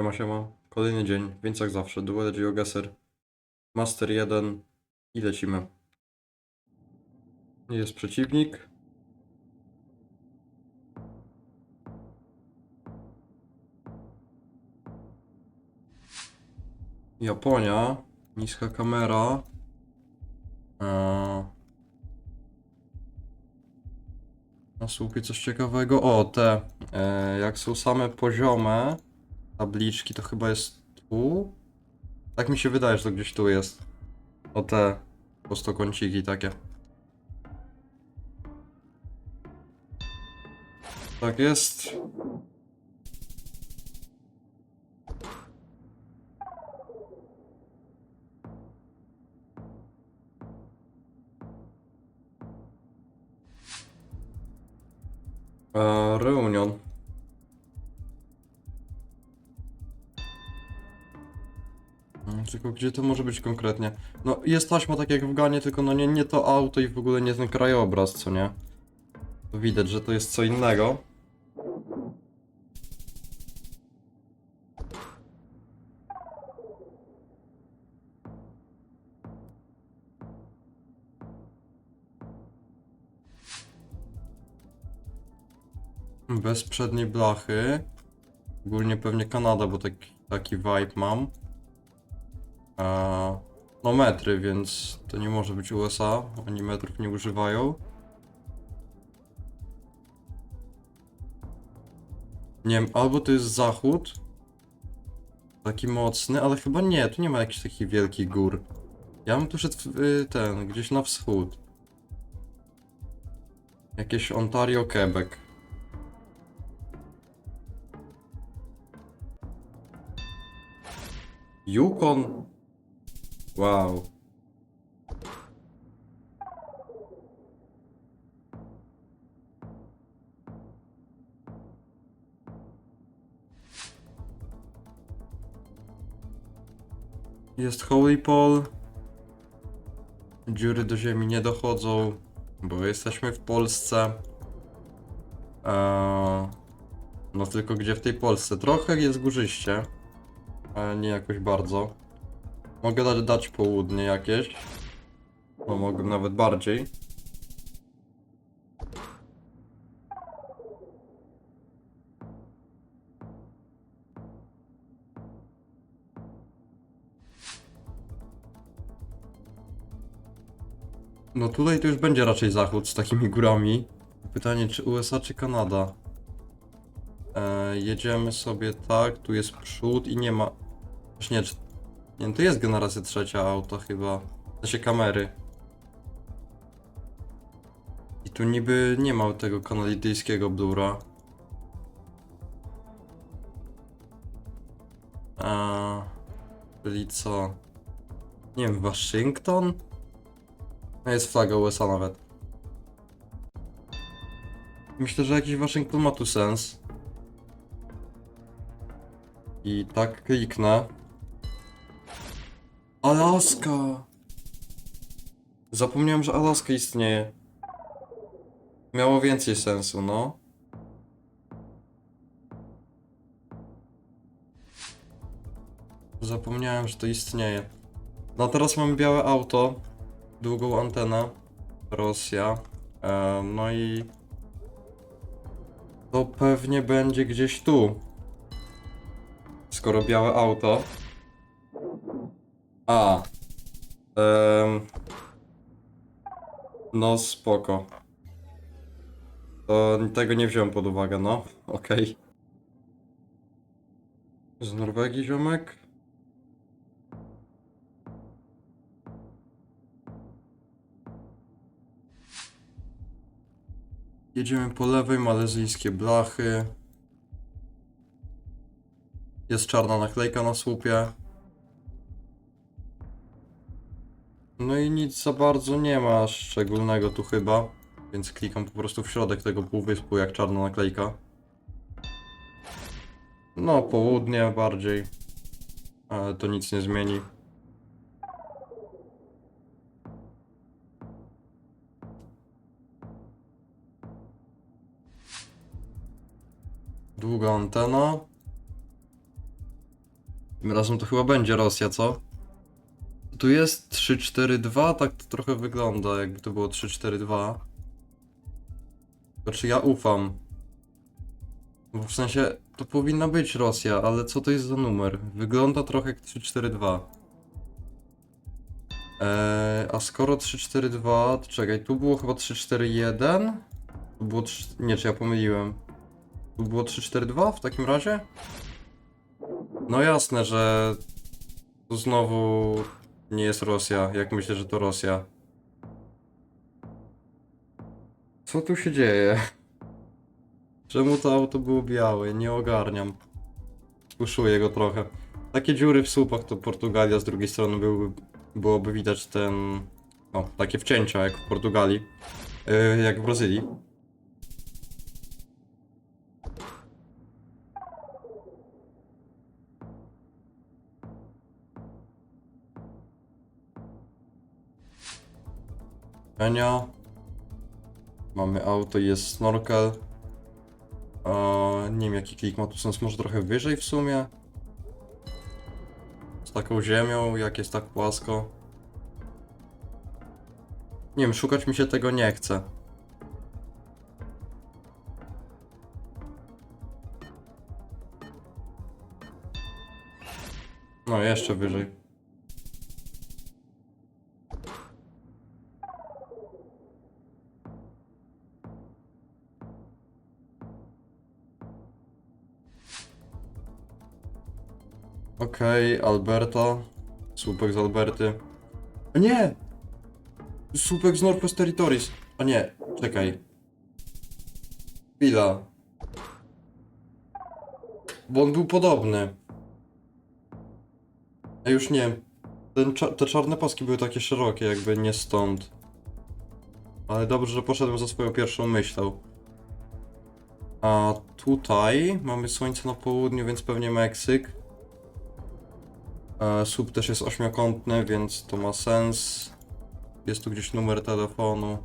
Siema, siema. Kolejny dzień, więc jak zawsze, Duel GeoGuessr. Master 1 i lecimy. Jest przeciwnik. Japonia. Niska kamera. Eee. Na słupie coś ciekawego. O, te. E, jak są same poziome tabliczki, to chyba jest tu. Tak mi się wydaje, że to gdzieś tu jest. O te prostokąciki takie. Tak jest. E, Reunion. Tylko gdzie to może być konkretnie? No jest taśma tak jak w Ganie, tylko no nie, nie to auto i w ogóle nie ten krajobraz, co nie? To widać, że to jest co innego. Bez przedniej blachy. Ogólnie pewnie Kanada, bo taki, taki vibe mam. A, no metry, więc to nie może być USA. Oni metrów nie używają. Nie wiem, albo to jest zachód. Taki mocny, ale chyba nie, tu nie ma jakichś takich wielkich gór. Ja bym tu szedł y, ten, gdzieś na wschód. Jakieś Ontario, Quebec. Yukon. Wow. Jest Holy Pole. Dziury do ziemi nie dochodzą, bo jesteśmy w Polsce. Eee, no tylko gdzie w tej Polsce? Trochę jest górzyście, ale nie jakoś bardzo. Mogę dać, dać południe jakieś. No mogę nawet bardziej. No tutaj to już będzie raczej zachód z takimi górami. Pytanie czy USA czy Kanada? E, jedziemy sobie tak, tu jest przód i nie ma... Właśnie, czy... Nie, to jest generacja trzecia auta chyba. W sensie kamery. I tu niby nie ma tego kanadyjskiego blura. A, czyli co? Nie wiem, Waszyngton? No jest flaga USA nawet. Myślę, że jakiś Waszyngton ma tu sens. I tak kliknę. Alaska! Zapomniałem, że Alaska istnieje. Miało więcej sensu, no. Zapomniałem, że to istnieje. No teraz mamy białe auto, długą antenę, Rosja. E, no i to pewnie będzie gdzieś tu. Skoro białe auto. A. Em, no spoko. To tego nie wziąłem pod uwagę, no. Okej. Z Norwegii ziomek? Jedziemy po lewej, malezyjskie blachy. Jest czarna naklejka na słupie. No i nic za bardzo nie ma szczególnego tu chyba. Więc klikam po prostu w środek tego półwyspu jak czarna naklejka. No, południe bardziej. Ale to nic nie zmieni. Długa antena. Tym razem to chyba będzie Rosja, co? Tu jest 3-4-2, tak to trochę wygląda, jakby to było 3-4-2. Znaczy ja ufam. Bo w sensie, to powinna być Rosja, ale co to jest za numer? Wygląda trochę jak 3-4-2. Eee, a skoro 3-4-2, to czekaj, tu było chyba 3-4-1? Tu było 3... Nie, czy ja pomyliłem? Tu było 3-4-2 w takim razie? No jasne, że to znowu nie jest Rosja, jak myślę, że to Rosja. Co tu się dzieje? Czemu to auto było białe? Nie ogarniam. Puszuję go trochę. Takie dziury w słupach to Portugalia, z drugiej strony byłby, byłoby widać ten... O, takie wcięcia jak w Portugalii. Yy, jak w Brazylii. Enia. Mamy auto, jest snorkel. Eee, nie wiem jaki klik ma tu sens, może trochę wyżej w sumie. Z taką ziemią, jak jest tak płasko. Nie wiem, szukać mi się tego nie chce. No, jeszcze wyżej. Okej, Alberta. Słupek z Alberty. A nie! Słupek z Northwest Territories. A nie, czekaj. Chwila. Bo on był podobny. Ja już nie wiem. Te czarne paski były takie szerokie, jakby nie stąd. Ale dobrze, że poszedłem za swoją pierwszą myślą. A tutaj mamy słońce na południu, więc pewnie Meksyk. E, Słup też jest ośmiokątny, więc to ma sens. Jest tu gdzieś numer telefonu.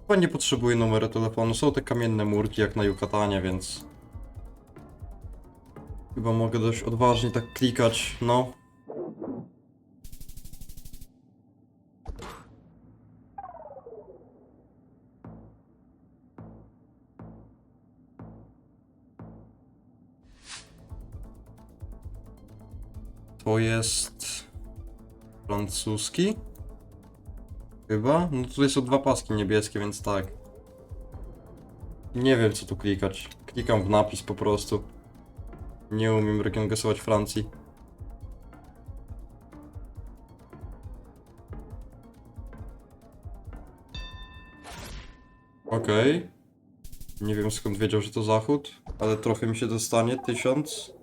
Chyba nie potrzebuję numeru telefonu. Są te kamienne murki jak na Yucatanie, więc... Chyba mogę dość odważnie tak klikać, no. To jest francuski? Chyba? No tutaj są dwa paski niebieskie, więc tak. Nie wiem co tu klikać. Klikam w napis po prostu. Nie umiem region Francji. Okej. Nie wiem skąd wiedział, że to zachód, ale trochę mi się dostanie. Tysiąc.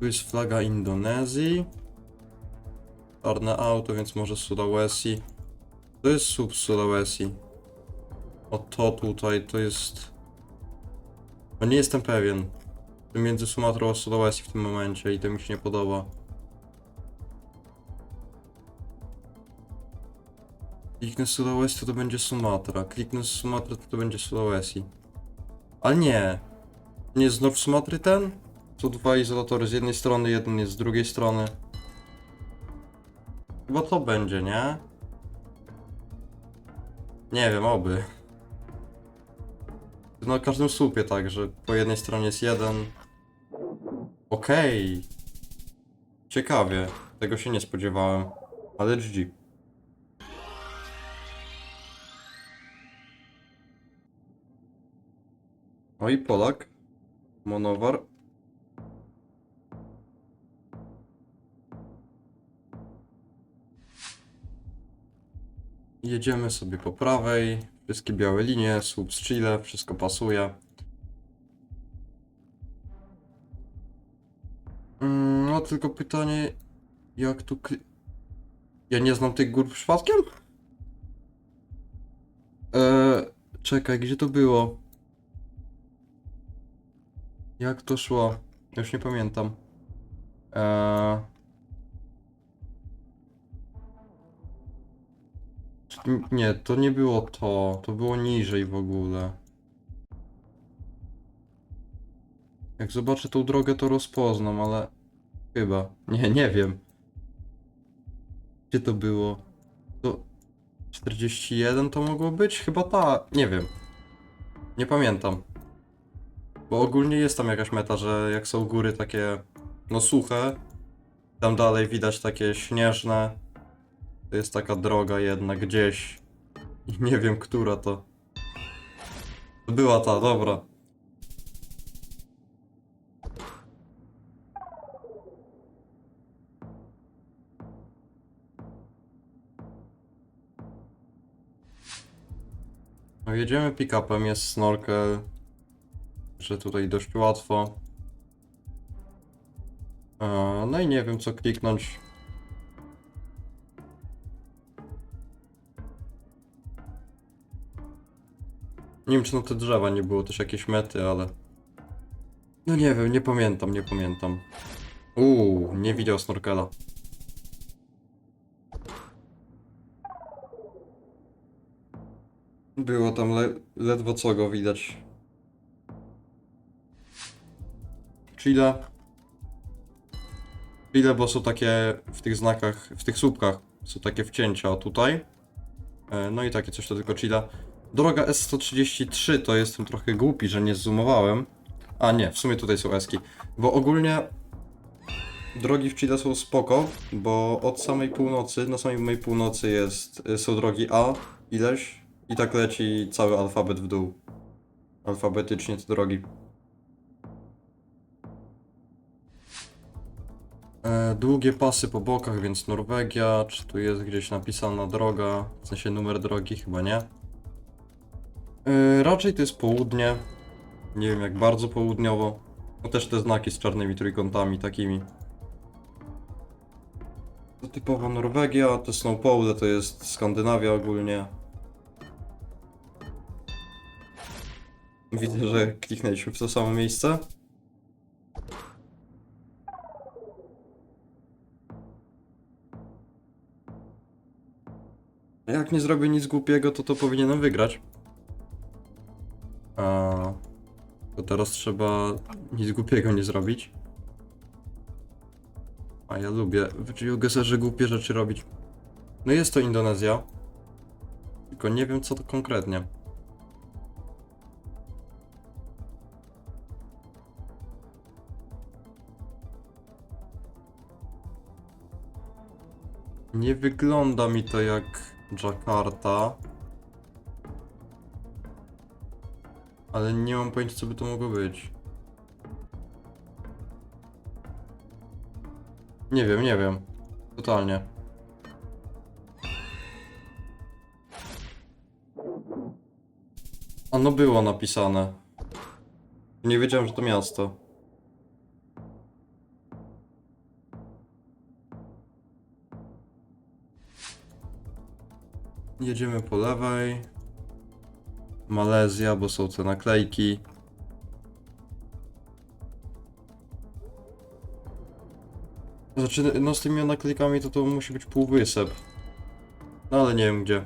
Tu jest flaga Indonezji. Czarne auto, więc może Sulawesi. To jest sub Sulawesi. O to tutaj, to jest... No nie jestem pewien. Między Sumatrą a Sulawesi w tym momencie i to mi się nie podoba. Kliknę Sulawesi, to to będzie Sumatra. Kliknę Sumatra, to to będzie Sulawesi. Ale nie. Nie znów Sumatry ten? Tu dwa izolatory z jednej strony, jeden jest z drugiej strony. Chyba to będzie, nie? Nie wiem, oby. Na każdym słupie tak, że po jednej stronie jest jeden. Okej. Ciekawie. Tego się nie spodziewałem. Ale GG. No i Polak. Monowar. Jedziemy sobie po prawej. Wszystkie białe linie, słup z Chile, wszystko pasuje. Mm, No tylko pytanie, jak tu... Ja nie znam tych gór przypadkiem? Eee, czekaj, gdzie to było? Jak to szło? Już nie pamiętam. Eee... Nie, to nie było to. To było niżej w ogóle. Jak zobaczę tą drogę, to rozpoznam, ale chyba. Nie, nie wiem. Gdzie to było? To 41 to mogło być? Chyba ta. Nie wiem. Nie pamiętam. Bo ogólnie jest tam jakaś meta, że jak są góry takie no suche, tam dalej widać takie śnieżne. To jest taka droga jedna gdzieś. I nie wiem, która to. Była ta, dobra. No jedziemy pick-upem, jest snorkel. Że tutaj dość łatwo. E, No i nie wiem co kliknąć. Nie wiem czy na te drzewa nie było też jakieś mety, ale... No nie wiem, nie pamiętam, nie pamiętam. Uuu, nie widział snorkela. Było tam le ledwo co go widać. Chile. Chile, bo są takie w tych znakach, w tych słupkach są takie wcięcia tutaj. E, No i takie coś to tylko Chile. Droga S133 to jestem trochę głupi, że nie zoomowałem. A nie, w sumie tutaj są eski. Bo ogólnie drogi w Chile są spoko, bo od samej północy, na samej północy jest, są drogi A, ileś i tak leci cały alfabet w dół. Alfabetycznie te drogi. E, długie pasy po bokach, więc Norwegia. Czy tu jest gdzieś napisana droga? W sensie numer drogi? Chyba nie. E, raczej to jest południe. Nie wiem jak bardzo południowo. No też te znaki z czarnymi trójkątami takimi. To typowa Norwegia, te snowpole to jest Skandynawia ogólnie. Widzę, że kliknęliśmy w to samo miejsce. Jak nie zrobię nic głupiego, to to powinienem wygrać. Teraz trzeba nic głupiego nie zrobić. A ja lubię w geogeserze głupie rzeczy robić. No jest to Indonezja. Tylko nie wiem co to konkretnie. Nie wygląda mi to jak Jakarta. Ale nie mam pojęcia co by to mogło być. Nie wiem, nie wiem. Totalnie. A no było napisane. Nie wiedziałem, że to miasto. Jedziemy po lewej. Malezja, bo są te naklejki. Znaczy, no z tymi naklejkami to to musi być półwysep. No ale nie wiem gdzie.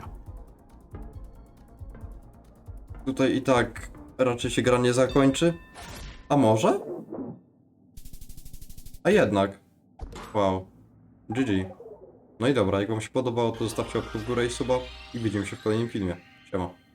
Tutaj i tak raczej się gra nie zakończy. A może? A jednak. Wow. GG. No i dobra, jak wam się podobało, to zostawcie łapkę w górę i suba i widzimy się w kolejnym filmie. Siema.